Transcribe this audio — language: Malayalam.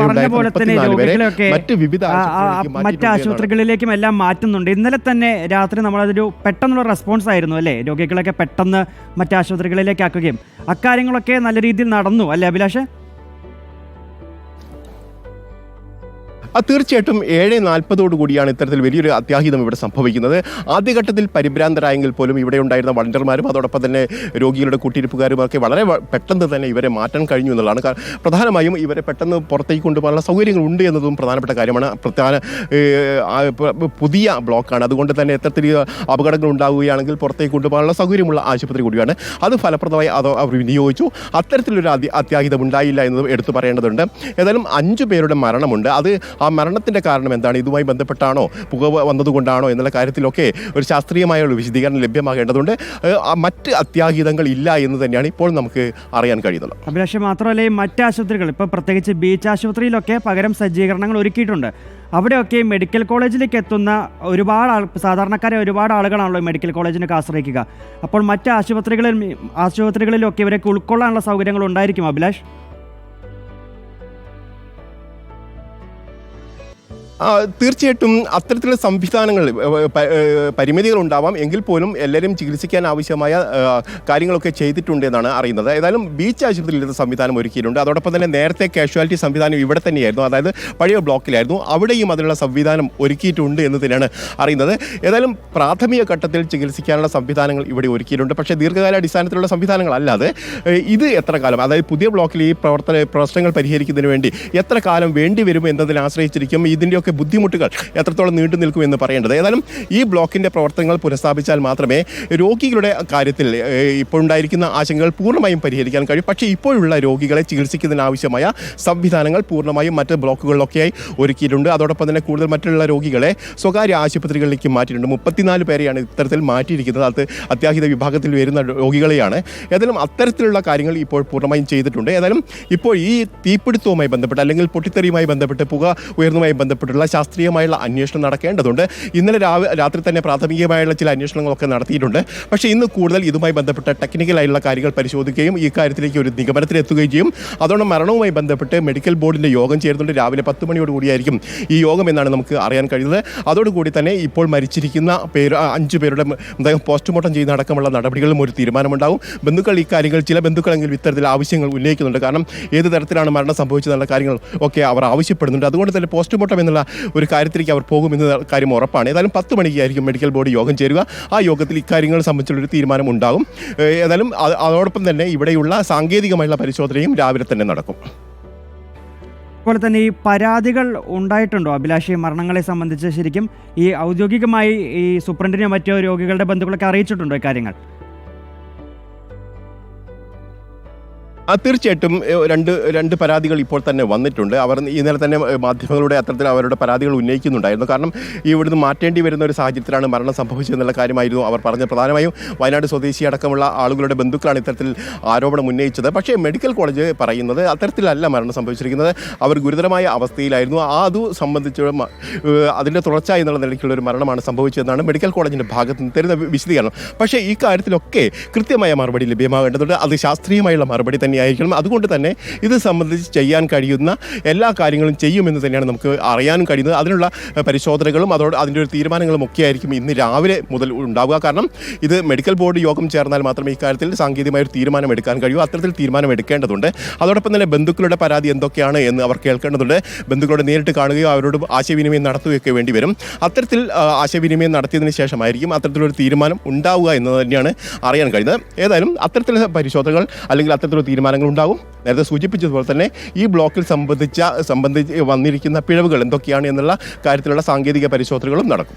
പറഞ്ഞ പോലെ തന്നെ 34 പേരെ രോഗികളെയൊക്കെ മറ്റ് ആശുപത്രികളിലേക്ക് എല്ലാം മാറ്റുന്നുണ്ട്. ഇന്നലെ തന്നെ രാത്രി നമ്മളതൊരു പെട്ടെന്നുള്ള റെസ്പോൺസ് ആയിരുന്നു അല്ലേ? രോഗികളൊക്കെ പെട്ടെന്ന് മറ്റ് ആശുപത്രികളിലേക്ക് ആക്കുകയും അക്കാര്യങ്ങളൊക്കെ നല്ല രീതിയിൽ നടന്നു അല്ലേ അഭിലാഷ്? ആ തീർച്ചയായിട്ടും ഏഴ് നാൽപ്പതോടു കൂടിയാണ് ഇത്തരത്തിൽ വലിയൊരു അത്യാഹിതം ഇവിടെ സംഭവിക്കുന്നത്. ആദ്യഘട്ടത്തിൽ പരിഭ്രാന്തരായെങ്കിൽ പോലും ഇവിടെ ഉണ്ടായിരുന്ന വളണ്ടർമാരും അതോടൊപ്പം തന്നെ രോഗികളുടെ കൂട്ടിരിപ്പുകാരും ഒക്കെ വളരെ പെട്ടെന്ന് തന്നെ ഇവരെ മാറ്റാൻ കഴിഞ്ഞു എന്നുള്ളതാണ്. പ്രധാനമായും ഇവരെ പെട്ടെന്ന് പുറത്തേക്ക് കൊണ്ടുപോകാനുള്ള സൗകര്യങ്ങൾ ഉണ്ട് എന്നതും പ്രധാനപ്പെട്ട കാര്യമാണ്. പ്രധാന പുതിയ ബ്ലോക്കാണ്. അതുകൊണ്ട് തന്നെ എത്തരത്തിൽ അപകടങ്ങൾ ഉണ്ടാവുകയാണെങ്കിൽ പുറത്തേക്ക് കൊണ്ടുപോകാനുള്ള സൗകര്യമുള്ള ആശുപത്രി കൂടിയാണ്. അത് ഫലപ്രദമായി അത് അവർ വിനിയോഗിച്ചു. അത്തരത്തിലൊരു അതി അത്യാഹിതം ഉണ്ടായില്ല എന്നതും എടുത്തു പറയേണ്ടതുണ്ട്. ഏതായാലും അഞ്ചു പേരുടെ മരണമുണ്ട്. അത് ആ മരണത്തിന്റെ കാരണം എന്താണ്? ഇതുമായി ബന്ധപ്പെട്ടാണോ? പുക വന്നതുകൊണ്ടാണോ? എന്നുള്ള കാര്യത്തിലൊക്കെ ഒരു ശാസ്ത്രീയമായ ഒരു വിശദീകരണം ലഭ്യമാകേണ്ടതുണ്ട്. മറ്റ് അത്യാഹിതങ്ങൾ ഇല്ല എന്ന് തന്നെയാണ് ഇപ്പോൾ നമുക്ക് അറിയാൻ കഴിയുന്നത്. അഭിലാഷ് മാത്രമല്ല ഈ മറ്റ് ആശുപത്രികൾ ഇപ്പോൾ പ്രത്യേകിച്ച് ബീച്ച് ആശുപത്രിയിലൊക്കെ പകരം സജ്ജീകരണങ്ങൾ ഒരുക്കിയിട്ടുണ്ട്. അവിടെയൊക്കെ മെഡിക്കൽ കോളേജിലേക്ക് എത്തുന്ന ഒരുപാട് ആൾ സാധാരണക്കാരെ ഒരുപാട് ആളുകളാണല്ലോ മെഡിക്കൽ കോളേജിനൊക്കെ ആശ്രയിക്കുക. അപ്പോൾ മറ്റ് ആശുപത്രികളിൽ ആശുപത്രികളിലൊക്കെ ഇവരൊക്കെ ഉൾക്കൊള്ളാനുള്ള സൗകര്യങ്ങൾ ഉണ്ടായിരിക്കും അഭിലാഷ്? തീർച്ചയായിട്ടും അത്തരത്തിലുള്ള സംവിധാനങ്ങൾ പരിമിതികൾ ഉണ്ടാവാം. എങ്കിൽ പോലും എല്ലാവരും ചികിത്സിക്കാൻ ആവശ്യമായ കാര്യങ്ങളൊക്കെ ചെയ്തിട്ടുണ്ട് എന്നാണ് അറിയുന്നത്. ഏതായാലും ബീച്ച് ആശുപത്രിയിൽ സംവിധാനം ഒരുക്കിയിട്ടുണ്ട്. അതോടൊപ്പം തന്നെ നേരത്തെ കാഷ്വാലിറ്റി സംവിധാനം ഇവിടെ തന്നെയായിരുന്നു. അതായത് പഴയ ബ്ലോക്കിലായിരുന്നു. അവിടെയും അതിനുള്ള സംവിധാനം ഒരുക്കിയിട്ടുണ്ട് എന്ന് തന്നെയാണ് അറിയുന്നത്. ഏതായാലും പ്രാഥമിക ഘട്ടത്തിൽ ചികിത്സിക്കാനുള്ള സംവിധാനങ്ങൾ ഇവിടെ ഒരുക്കിയിട്ടുണ്ട്. പക്ഷേ ദീർഘകാല അടിസ്ഥാനത്തിലുള്ള സംവിധാനങ്ങളല്ലാതെ ഇത് എത്ര കാലം അതായത് പുതിയ ബ്ലോക്കിൽ ഈ പ്രവർത്തന പ്രശ്നങ്ങൾ പരിഹരിക്കുന്നതിന് വേണ്ടി എത്ര കാലം വേണ്ടി വരും എന്നതിനെ ആശ്രയിച്ചിരിക്കും. ഇതിന്റെയൊക്കെ ബുദ്ധിമുട്ടുകൾ എത്രത്തോളം നീണ്ടു നിൽക്കും എന്ന് പറയേണ്ടത്. ഏതായാലും ഈ ബ്ലോക്കിന്റെ പ്രവർത്തനങ്ങൾ പുനഃസ്ഥാപിച്ചാൽ മാത്രമേ രോഗികളുടെ കാര്യത്തിൽ ഇപ്പോഴുണ്ടായിരിക്കുന്ന ആശങ്കകൾ പൂർണമായും പരിഹരിക്കാൻ കഴിയും. പക്ഷേ ഇപ്പോഴുള്ള രോഗികളെ ചികിത്സിക്കുന്നതിനാവശ്യമായ സംവിധാനങ്ങൾ പൂർണമായും മറ്റ് ബ്ലോക്കുകളിലൊക്കെയായി ഒരുക്കിയിട്ടുണ്ട്. അതോടൊപ്പം തന്നെ കൂടുതൽ മറ്റുള്ള രോഗികളെ സ്വകാര്യ ആശുപത്രികളിലേക്ക് മാറ്റിയിട്ടുണ്ട്. മുപ്പത്തിനാല് പേരെയാണ് ഇത്തരത്തിൽ മാറ്റിയിരിക്കുന്നത്. അത് അത്യാഹിത വിഭാഗത്തിൽ വരുന്ന രോഗികളെയാണ്. ഏതായാലും അത്തരത്തിലുള്ള കാര്യങ്ങൾ ഇപ്പോൾ പൂർണമായും ചെയ്തിട്ടുണ്ട്. ഏതായാലും ഇപ്പോൾ ഈ തീപിടുത്തവുമായി ബന്ധപ്പെട്ട് അല്ലെങ്കിൽ പൊട്ടിത്തെറിയുമായി ബന്ധപ്പെട്ട് പുക ഉയർന്നുമായി ബന്ധപ്പെട്ടുള്ള ശാസ്ത്രീയമായുള്ള അന്വേഷണം നടക്കേണ്ടതുണ്ട്. ഇന്നലെ രാത്രി തന്നെ പ്രാഥമികമായുള്ള ചില അന്വേഷണങ്ങളൊക്കെ നടത്തിയിട്ടുണ്ട്. പക്ഷേ ഇന്ന് കൂടുതൽ ഇതുമായി ബന്ധപ്പെട്ട ടെക്നിക്കലായിട്ടുള്ള കാര്യങ്ങൾ പരിശോധിക്കുകയും ഈ കാര്യത്തിലേക്ക് ഒരു നിഗമനത്തിലെത്തുകയും ചെയ്യും. അതോടെ മരണവുമായി ബന്ധപ്പെട്ട് മെഡിക്കൽ ബോർഡിന്റെ യോഗം ചേരുന്നുണ്ട്. രാവിലെ പത്ത് മണിയോടുകൂടിയായിരിക്കും ഈ യോഗം എന്നാണ് നമുക്ക് അറിയാൻ കഴിയുന്നത്. അതോടുകൂടി തന്നെ ഇപ്പോൾ മരിച്ചിരിക്കുന്ന പേര് അഞ്ച് പേരുടെ അദ്ദേഹം പോസ്റ്റ്മോർട്ടം ചെയ്യുന്ന അടക്കമുള്ള നടപടികളും ഒരു തീരുമാനമുണ്ടാകും. ബന്ധുക്കൾ കാര്യങ്ങൾ ചില ബന്ധുക്കളെങ്കിലും ഇത്തരത്തിൽ ആവശ്യങ്ങൾ ഉന്നയിക്കുന്നുണ്ട്. കാരണം ഏത് തരത്തിലാണ് മരണം സംഭവിച്ചതെന്നുള്ള കാര്യങ്ങൾ ഒക്കെ അവർ ആവശ്യപ്പെടുന്നുണ്ട്. അതുകൊണ്ട് തന്നെ പോസ്റ്റ്മോർട്ടം എന്നുള്ള ഒരു കാര്യത്തിലേക്ക് അവർ പോകുമെന്ന കാര്യം ഉറപ്പാണ്. ഏതായാലും പത്ത് മണിക്കായിരിക്കും മെഡിക്കൽ ബോർഡ് യോഗം ചേരുക. ആ യോഗത്തിൽ ഇക്കാര്യങ്ങൾ സംബന്ധിച്ചുള്ളൊരു തീരുമാനം ഉണ്ടാകും. ഏതായാലും അതോടൊപ്പം തന്നെ ഇവിടെയുള്ള സാങ്കേതികമായുള്ള പരിശോധനയും രാവിലെ തന്നെ നടക്കും. അതുപോലെ തന്നെ ഈ പരാതികൾ ഉണ്ടായിട്ടുണ്ടോ? അഭിലാഷി മരണങ്ങളെ സംബന്ധിച്ച് ശരിക്കും ഈ ഔദ്യോഗികമായി ഈ സൂപ്രണ്ടിനെ മറ്റോ രോഗികളുടെ ബന്ധുക്കളൊക്കെ അറിയിച്ചിട്ടുണ്ടോ ഇക്കാര്യങ്ങൾ? ആ തീർച്ചയായിട്ടും രണ്ട് രണ്ട് പരാതികൾ ഇപ്പോൾ തന്നെ വന്നിട്ടുണ്ട്. അവർ ഇന്നലെ തന്നെ മാധ്യമങ്ങളുടെ അത്തരത്തിൽ അവരുടെ പരാതികൾ ഉന്നയിക്കുന്നുണ്ടായിരുന്നു. കാരണം ഇവിടുന്ന് മാറ്റേണ്ടി വരുന്ന ഒരു സാഹചര്യത്തിലാണ് മരണം സംഭവിച്ചതെന്നുള്ള കാര്യമായിരുന്നു അവർ പറഞ്ഞത്. പ്രധാനമായും വയനാട് സ്വദേശി അടക്കമുള്ള ആളുകളുടെ ബന്ധുക്കളാണ് ഇത്തരത്തിൽ ആരോപണം ഉന്നയിച്ചത്. പക്ഷേ മെഡിക്കൽ കോളേജ് പറയുന്നത് അത്തരത്തിലല്ല മരണം സംഭവിച്ചിരിക്കുന്നത്. അവർ ഗുരുതരമായ അവസ്ഥയിലായിരുന്നു. ആ അത് സംബന്ധിച്ച് അതിന്റെ തുടർച്ച എന്നുള്ള നിലയ്ക്കുള്ള ഒരു മരണമാണ് സംഭവിച്ചതെന്നാണ് മെഡിക്കൽ കോളേജിന്റെ ഭാഗത്ത് നിന്ന് തരുന്ന വിശദീകരണം. പക്ഷേ ഈ കാര്യത്തിലൊക്കെ കൃത്യമായ മറുപടി ലഭ്യമാകേണ്ടതുണ്ട്. അത് ശാസ്ത്രീയമായുള്ള മറുപടി തന്നെയായിരിക്കണം. അതുകൊണ്ട് തന്നെ ഇത് സംബന്ധിച്ച് ചെയ്യാൻ കഴിയുന്ന എല്ലാ കാര്യങ്ങളും ചെയ്യുമെന്ന് തന്നെയാണ് നമുക്ക് അറിയാനും കഴിയുന്നത്. അതിനുള്ള പരിശോധനകളും അതോട് അതിന്റെ ഒരു തീരുമാനങ്ങളും ഒക്കെ ആയിരിക്കും ഇന്ന് രാവിലെ മുതൽ ഉണ്ടാവുക. കാരണം ഇത് മെഡിക്കൽ ബോർഡ് യോഗം ചേർന്നാൽ മാത്രമേ ഇക്കാര്യത്തിൽ സാങ്കേതികമായ ഒരു തീരുമാനം എടുക്കാൻ കഴിയൂ. അത്തരത്തിൽ തീരുമാനം എടുക്കേണ്ടതുണ്ട്. അതോടൊപ്പം തന്നെ ബന്ധുക്കളുടെ പരാതി എന്തൊക്കെയാണ് എന്ന് അവർ കേൾക്കേണ്ടതുണ്ട്. ബന്ധുക്കളോട് നേരിട്ട് കാണുകയോ അവരോട് ആശയവിനിമയം നടത്തുകയൊക്കെ വേണ്ടി വരും. അത്തരത്തിൽ ആശയവിനിമയം നടത്തിയതിന് ശേഷമായിരിക്കും അത്തരത്തിലൊരു തീരുമാനം ഉണ്ടാവുക എന്ന് തന്നെയാണ് അറിയാൻ കഴിയുന്നത്. ഏതായാലും അത്തരത്തിലുള്ള പരിശോധനകൾ അല്ലെങ്കിൽ അത്തരത്തിലുള്ള തീരുമാനങ്ങൾ ഉണ്ടാകും നേരത്തെ സൂചിപ്പിച്ചതുപോലെ തന്നെ ഈ ബ്ലോക്കിൽ സംബന്ധിച്ച സംബന്ധിച്ച് വന്നിരിക്കുന്ന പിഴവുകൾ എന്തൊക്കെയാണ് എന്നുള്ള കാര്യത്തിലുള്ള സാങ്കേതിക പരിശോധനകളും നടക്കും.